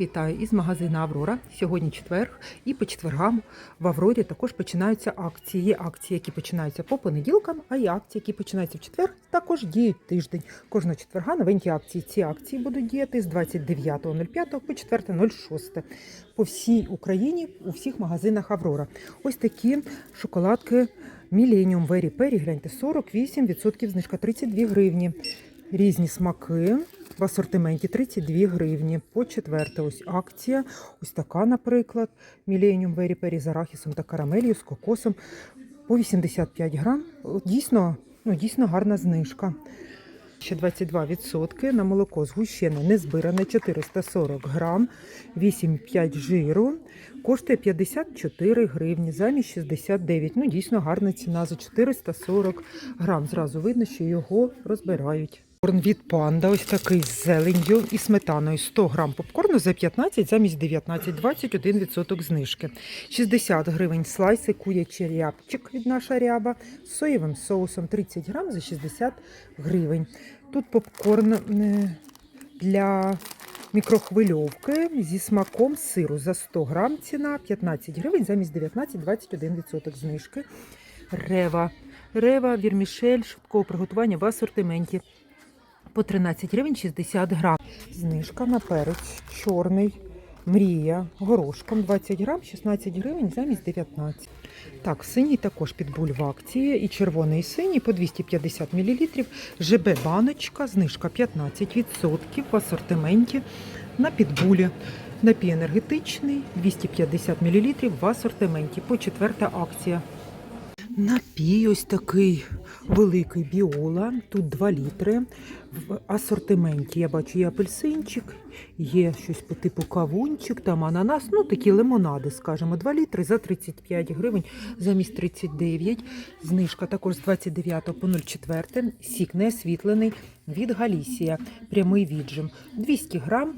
Вітаю із магазину Аврора. Сьогодні четвер, і по четвергам в Аврорі також починаються акції. Є акції, які починаються по понеділкам, а є акції, які починаються в четвер, також діють тиждень. Кожного четверга новенькі акції. Ці акції будуть діяти з 29.05 по 4.06 по всій Україні у всіх магазинах Аврора. Ось такі шоколадки Millennium Very Perry, гляньте, 48% знижка 32 гривні. Різні смаки в асортименті 32 гривні. По четверте, ось акція. Ось така, наприклад. Millennium Very Perry з арахісом та карамелью, з кокосом по 85 грам. Дійсно, ну, дійсно гарна знижка. Ще 22% на молоко згущене незбиране 440 грам, 8,5 жиру. Коштує 54 гривні замість 69. Ну, дійсно гарна ціна за 440 грам. Зразу видно, що його розбирають. Попкорн від панда, ось такий з зеленню і сметаною. 100 грам попкорну за 15 замість 19, 21% знижки. 60 гривень слайси курячий рябчик від наша ряба з соєвим соусом 30 грам за 60 гривень. Тут попкорн для мікрохвильовки зі смаком сиру за 100 грам ціна 15 гривень замість 19, 21% знижки. Рева. Рева, вірмішель, швидкого приготування в асортименті по 13 гривень 60 грам. Знижка на перець чорний. Мрія горошком 20 грам, 16 гривень замість 19. Так, синій також підбуль в акції. І червоний і синій по 250 мл. ЖБ баночка, знижка 15% в асортименті на підбулі. Напій енергетичний 250 мл в асортименті. По четверта акція. Напій ось такий великий біола. Тут 2 літри. В асортименті я бачу є апельсинчик, є щось по типу кавунчик, там ананас, ну такі лимонади, скажімо, 2 літри за 35 гривень замість 39. Знижка також з 29 по 04. Сік не освітлений від Галісія. Прямий віджим. 200 грам.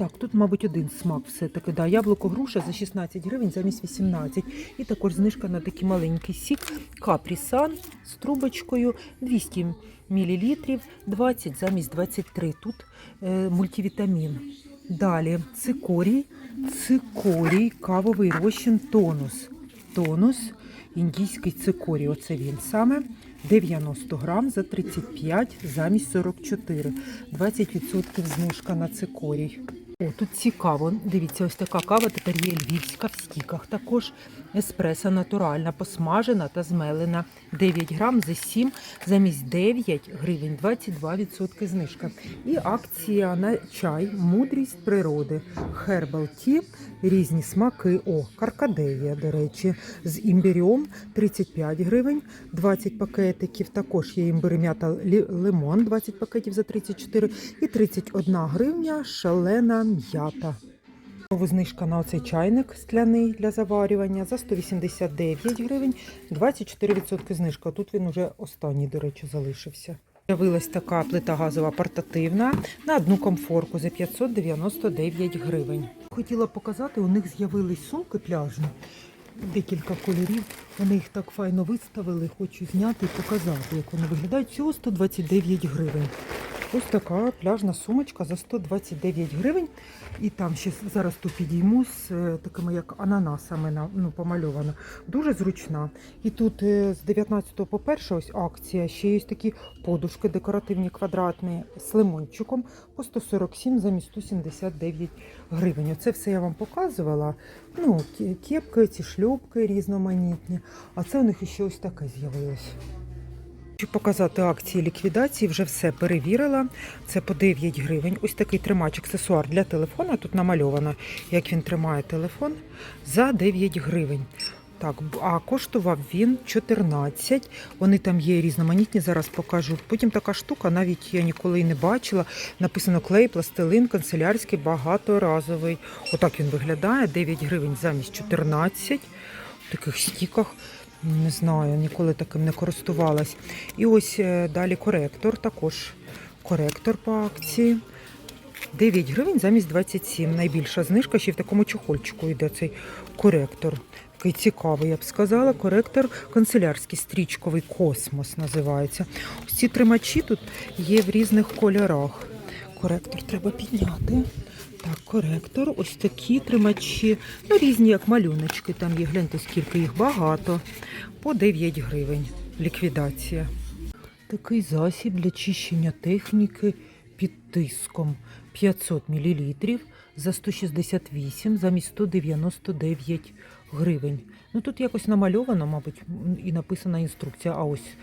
Так, тут, мабуть, один смак все-таки. Да. Яблуко груша за 16 гривень замість 18. І також знижка на такий маленький сік. Капрісан з трубочкою 200 мл, 20 замість 23. Тут е, мультивітамін. Далі цикорій, цикорій, кавовий розчин, тонус. Тонус, індійський цикорій, оце він саме. 90 грам за 35 замість 44. 20% знижка на цикорій. О, тут цікаво. Дивіться, ось така кава тепер є львівська в стіках. Також еспреса натуральна, посмажена та змелена. 9 грам за 7 замість 9 гривень, 22% знижка. І акція на чай Мудрість природи. Herbal Tea, різні смаки. О, каркадевія, до речі, з імбирем 35 гривень, 20 пакетиків. Також є імбир м'ята лимон, 20 пакетів за 34 і 31 гривня шалена м'ята. Знижка на оцей чайник скляний для заварювання за 189 гривень, 24% знижка. Тут він уже останній, до речі, залишився. З'явилась така плита газова портативна на одну комфорку за 599 гривень. Хотіла показати, у них з'явились сумки пляжні. Декілька кольорів. Вони їх так файно виставили. Хочу зняти і показати, як вони виглядають. Всього 129 гривень. Ось така пляжна сумочка за 129 гривень. І там ще зараз ту підійму з е, такими як ананасами на- ну, помальована. Дуже зручна. І тут е, з 19 по 1 ось акція. Ще є такі подушки декоративні квадратні з лимончиком по 147 замість 179 гривень. Оце все я вам показувала. Ну, ке- кепки, ці шльопки різноманітні. А це у них ще ось таке з'явилось. Хочу показати акції ліквідації, вже все перевірила. Це по 9 гривень. Ось такий тримач аксесуар для телефона. Тут намальовано, як він тримає телефон за 9 гривень. Так, а коштував він 14. Вони там є різноманітні, зараз покажу. Потім така штука, навіть я ніколи і не бачила. Написано клей, пластилин, канцелярський, багаторазовий. Отак він виглядає. 9 гривень замість 14. В таких стіках. Не знаю, ніколи таким не користувалась. І ось е, далі коректор, також коректор по акції. 9 гривень замість 27. Найбільша знижка ще в такому чохольчику йде цей коректор. Такий цікавий, я б сказала. Коректор канцелярський стрічковий космос називається. Ось ці тримачі тут є в різних кольорах. Коректор треба підняти. Так, коректор, ось такі тримачі, ну різні як малюночки. Там є, гляньте, скільки їх багато. По 9 гривень. Ліквідація. Такий засіб для чищення техніки під тиском 500 мл за 168 замість 199 гривень. Ну тут якось намальовано, мабуть, і написана інструкція. А ось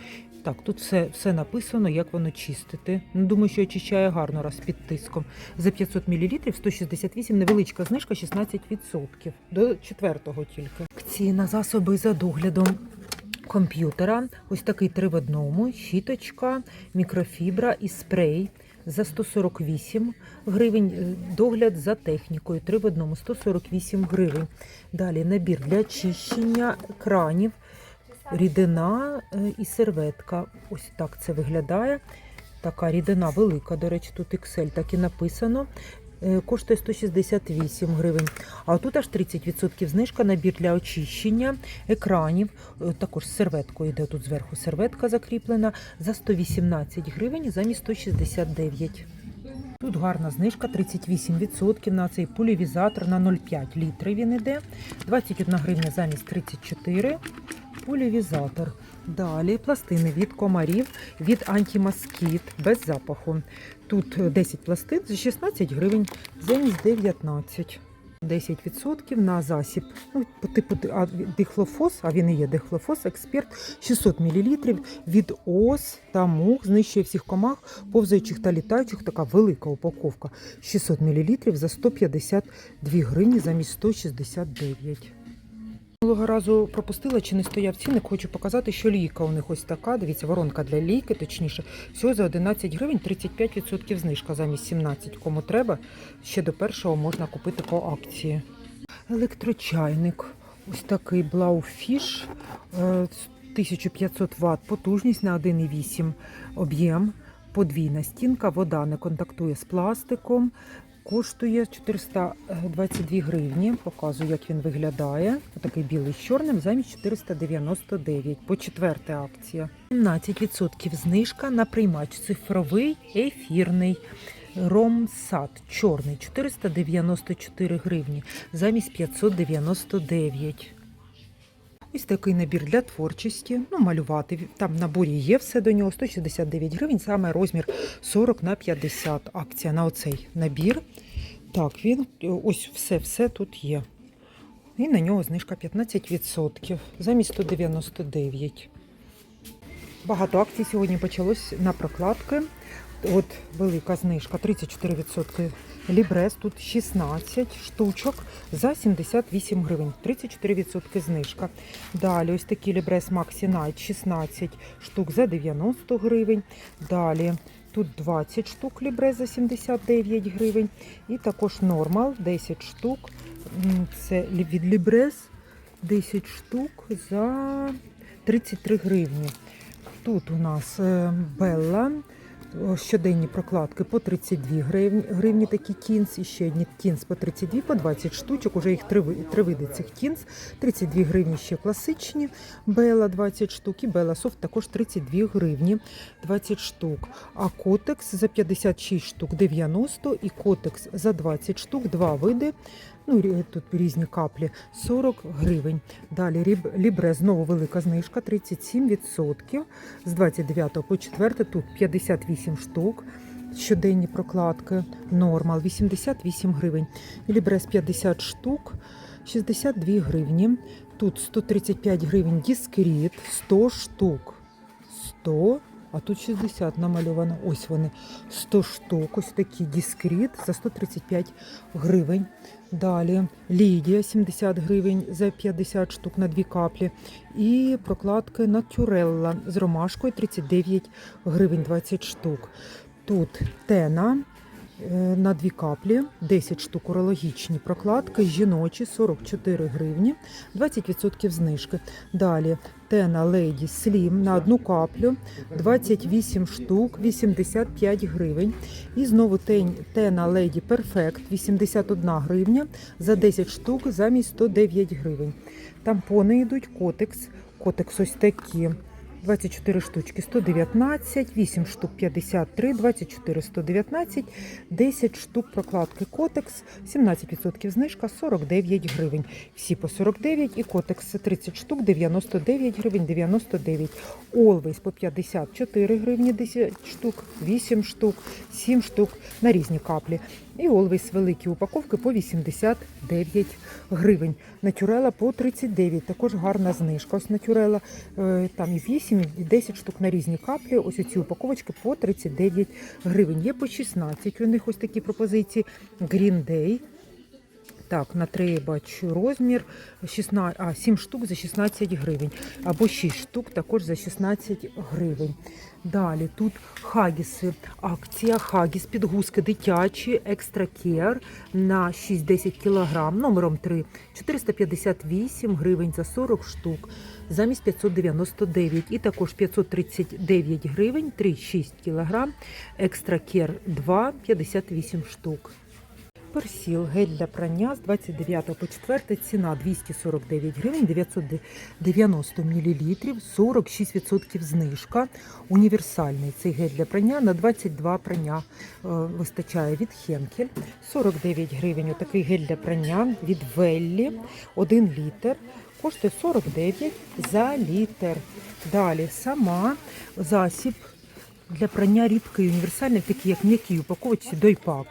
так, тут все, все написано, як воно чистити. Ну, думаю, що очищає гарно раз під тиском. За 500 мл 168 невеличка знижка 16%. До четвертого тільки. Акції на засоби за доглядом комп'ютера. Ось такий три в одному, щіточка, мікрофібра і спрей. За 148 гривень Е, догляд за технікою. Три в одному 148 гривень. Далі набір для очищення кранів, рідина е, і серветка. Ось так це виглядає. Така рідина велика, до речі, тут Excel так і написано. Е, Коштує 168 гривень. А тут аж 30% знижка набір для очищення екранів. Е, Також з серветкою йде тут зверху серветка закріплена за 118 гривень замість 169. Тут гарна знижка 38% на цей полівізатор на 0,5 літри він іде. 21 гривня замість 34. Полівізатор. Далі пластини від комарів від антимаскіт без запаху. Тут е, 10 пластин за 16 гривень замість 19. 10% на засіб. Ну, типу дихлофос, а він і є дихлофос, експерт 600 мл від ос та мух, знищує всіх комах, повзаючих та літаючих. Така велика упаковка. 600 мл за 152 гривні замість 169. Минулого разу пропустила чи не стояв цінник. Хочу показати, що лійка у них ось така. Дивіться, воронка для лійки, точніше, всього за 11 гривень 35% знижка замість 17. Кому треба, ще до першого можна купити по акції. Електрочайник. Ось такий Blaufish, е, 1500 Вт, потужність на 1,8 об'єм, подвійна стінка, вода не контактує з пластиком. Коштує 422 гривні. Показую, як він виглядає. Такий білий з чорним замість 499. По четверта акція. 17% знижка на приймач цифровий ефірний. Ромсад чорний 494 гривні замість 599. Ось такий набір для творчості. Ну, малювати. Там в наборі є все до нього. 169 гривень, саме розмір 40 на 50. Акція на оцей набір. Так, він ось все-все тут є. І на нього знижка 15%, замість 199. Багато акцій сьогодні почалось на прокладки. От велика знижка 34% лібрес, тут 16 штучок за 78 гривень, 34% знижка. Далі ось такі лібрес Maxi Night 16 штук за 90 гривень. Далі тут 20 штук лібрес за 79 гривень. І також нормал 10 штук. Це від лібрес 10 штук за 33 гривні. Тут у нас е, Белла. Щоденні прокладки по 32 гривні, гривні такі кінс, і ще одні кінс по 32, по 20 штучок, уже їх три, три види цих кінс, 32 гривні ще класичні, Бела 20 штук і Бела Софт також 32 гривні 20 штук. А котекс за 56 штук 90 і котекс за 20 штук, два види, ну тут різні каплі, 40 гривень. Далі Лібре знову велика знижка 37%. З 29 по 4 тут 58 штук. Щоденні прокладки. Нормал 88 гривень. Лібрес 50 штук, 62 гривні. Тут 135 гривень дискріт, 100 штук. 100, а тут 60 намальовано. Ось вони. 100 штук. Ось такі дискріт за 135 гривень. Далі Лідія 70 гривень за 50 штук на дві каплі. І прокладки Натюрелла з ромашкою 39 гривень 20 штук. Тут тена е, на дві каплі, 10 штук урологічні прокладки, жіночі 44 гривні, 20% знижки. Далі тена Леді Слім на одну каплю, 28 штук, 85 гривень. І знову тена Lady Perfect 81 гривня за 10 штук замість 109 гривень. Тампони йдуть котекс. Котекс ось такі. 24 штучки 119, 8 штук 53, 24 119, 10 штук прокладки Котекс, 17% знижка 49 гривень. Всі по 49 і Котекс 30 штук 99 гривень 99. Always по 54 гривні 10 штук, 8 штук, 7 штук на різні каплі. І Always великі упаковки по 89 гривень. Натюрела по 39, також гарна знижка. Ось натюрела е, там і 8, і 10 штук на різні каплі. Ось ці упаковочки по 39 гривень. Є по 16 у них ось такі пропозиції. Green Day. Так, на три бачу розмір. 16, а, 7 штук за 16 гривень. Або 6 штук також за 16 гривень. Далі тут хагіси. Акція хагіс підгузки. Дитячі. Екстра кер на 6-10 кг номером 3 458 гривень за 40 штук. Замість 599 і також 539 гривень. 3-6 кг екстра кер 2 58 штук. Персіл, гель для прання з 29 по 4 ціна 249 гривень, 990 мл, 46% знижка. Універсальний цей гель для прання на 22 прання е, вистачає від Хенкель. 49 гривень отакий гель для прання від Веллі, 1 літр. Коштує 49 за літр. Далі сама засіб для прання рідкий універсальний, такий як м'який упаковочці дойпак.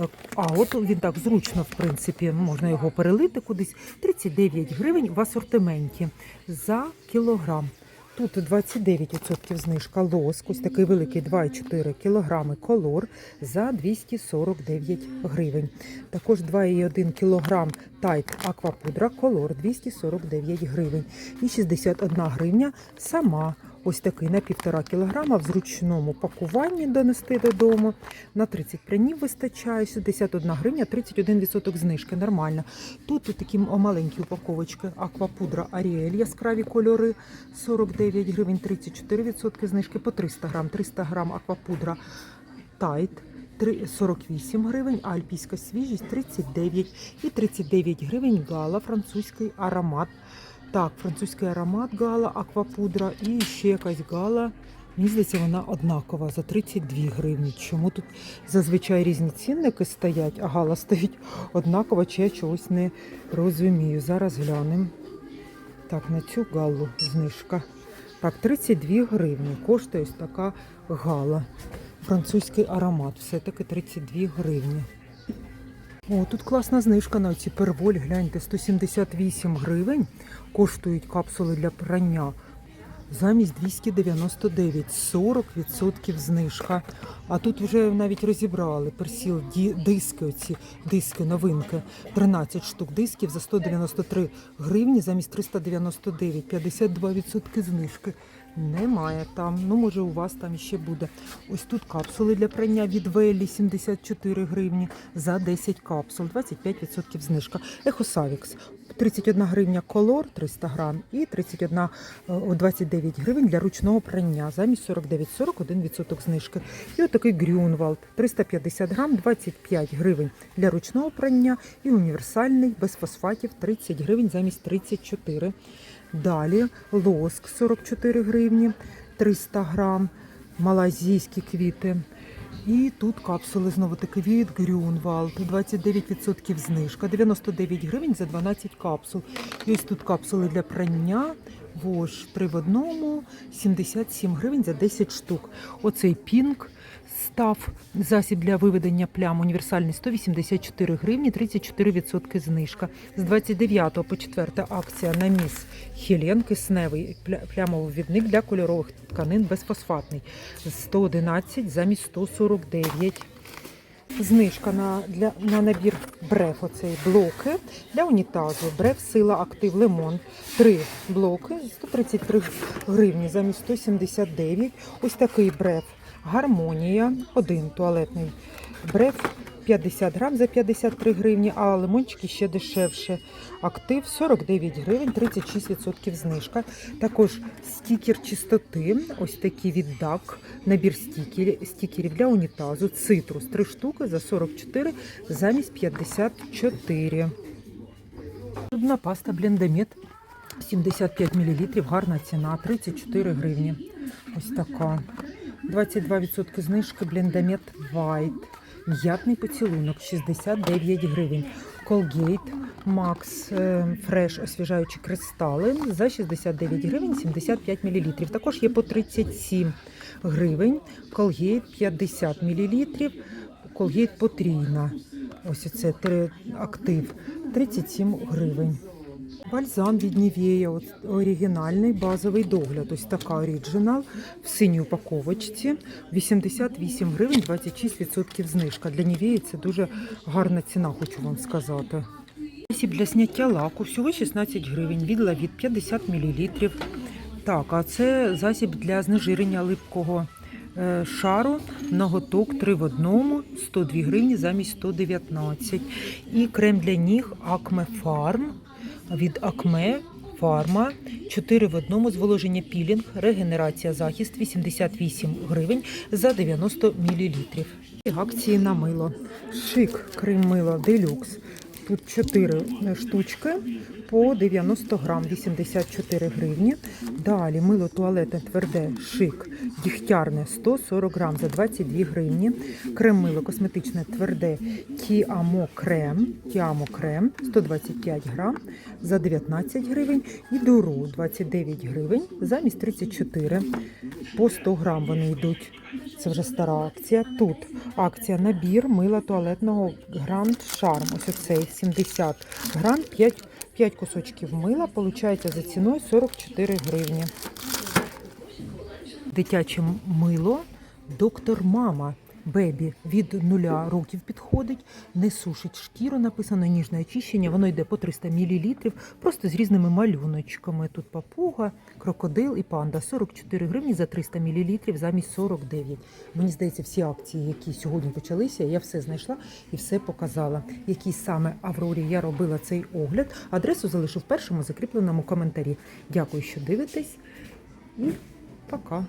Е, А от він так зручно, в принципі, можна його перелити кудись. 39 гривень в асортименті за кілограм. Тут 29% знижка лоск, ось такий великий 2,4 кг колор за 249 гривень. Також 2,1 кг тайт аквапудра колор 249 гривень. І 61 гривня сама Ось такий на півтора кілограма в зручному пакуванні донести додому. На 30 прянів вистачає, 61 гривня, 31% знижки, нормально. Тут такі маленькі упаковочки аквапудра Аріель, яскраві кольори, 49 гривень, 34% знижки по 300 грам, 300 грам аквапудра Тайт. 48 гривень, альпійська свіжість 39 і 39 гривень гала, французький аромат. Так, французький аромат гала, аквапудра і ще якась гала. Мені здається, вона однакова за 32 гривні. Чому тут зазвичай різні цінники стоять, а гала стоїть однакова, чи я чогось не розумію. Зараз глянемо. Так, на цю галу знижка. Так, 32 гривні. Коштує ось така гала. Французький аромат. Все-таки 32 гривні. О, тут класна знижка на ці перволь. Гляньте, 178 гривень коштують капсули для прання. Замість 299, 40% знижка. А тут вже навіть розібрали персіл, диски, оці диски, новинки. 13 штук дисків за 193 гривні замість 399, 52% знижки. Немає там. Ну, може, у вас там ще буде. Ось тут капсули для прання від Веллі 74 гривні за 10 капсул, 25% знижка. Ехосавікс 31 гривня колор 300 грам і 31 е, 29 гривень для ручного прання замість 49 41% знижки. І отакий Грюнвалд 350 грам 25 гривень для ручного прання і універсальний без фосфатів 30 гривень замість 34. Далі лоск 44 гривні 300 грам, малазійські квіти. І тут капсули знову таки від Грюнвалд, 29% знижка, 99 гривень за 12 капсул. Ось тут капсули для прання, вож 3 в одному, 77 гривень за 10 штук. Оцей пінк став засіб для виведення плям універсальний 184 гривні, 34% знижка. З 29 по 4 акція на міс Хелен кисневий пля- плямовий відник для кольорових тканин безфосфатний. 111 замість 149. Знижка на, для, на набір бреф, оцей блоки для унітазу. Бреф сила актив лимон. Три блоки 133 гривні замість 179. Ось такий бреф. Гармонія, один туалетний бреф 50 грам за 53 гривні, а лимончики ще дешевше. Актив 49 гривень, 36% знижка. Також стікер чистоти, ось такий від DAC, набір стікерів, для унітазу, цитрус, 3 штуки за 44 замість 54. Зубна паста Блендамет 75 мл, гарна ціна, 34 гривні. Ось така. 22% знижки Блендамет White. М'ятний поцілунок 69 гривень. Colgate Max е, Fresh освіжаючі кристали за 69 гривень 75 мл. Також є по 37 гривень. Colgate 50 мл. Colgate потрійна. Ось це актив 37 гривень. Бальзам від Нівея, от оригінальний базовий догляд. Ось така оригінал в синій упаковочці. 88 гривень, 26% знижка. Для Нівеї це дуже гарна ціна, хочу вам сказати. Засіб для зняття лаку всього 16 гривень, від лавіт 50 мл. Так, а це засіб для знежирення липкого е, шару, ноготок 3 в одному, 102 гривні замість 119. І крем для ніг Acme Farm від Акме, Фарма 4 в одному зволоження пілінг, регенерація захист 88 гривень за 90 мл. Акції на мило. Шик крем мило делюкс. Тут 4 штучки по 90 грам, 84 гривні. Далі мило туалетне тверде шик, дігтярне 140 грам за 22 гривні. Крем мило косметичне тверде Тіамо крем, Тіамо крем 125 грам за 19 гривень. І дуру 29 гривень замість 34. По 100 грам вони йдуть. Це вже стара акція. Тут акція набір мила туалетного Grand Charm. Ось оцей 70 грам, 5, 5 кусочків мила. Получається за ціною 44 гривні. Дитяче мило доктор Мама. Бебі від нуля років підходить, не сушить шкіру, написано ніжне очищення. Воно йде по 300 мл, просто з різними малюночками. Тут папуга, крокодил і панда. 44 гривні за 300 мл замість 49. Мені здається, всі акції, які сьогодні почалися, я все знайшла і все показала. Який саме Аврорі я робила цей огляд. Адресу залишу в першому закріпленому коментарі. Дякую, що дивитесь, і пока.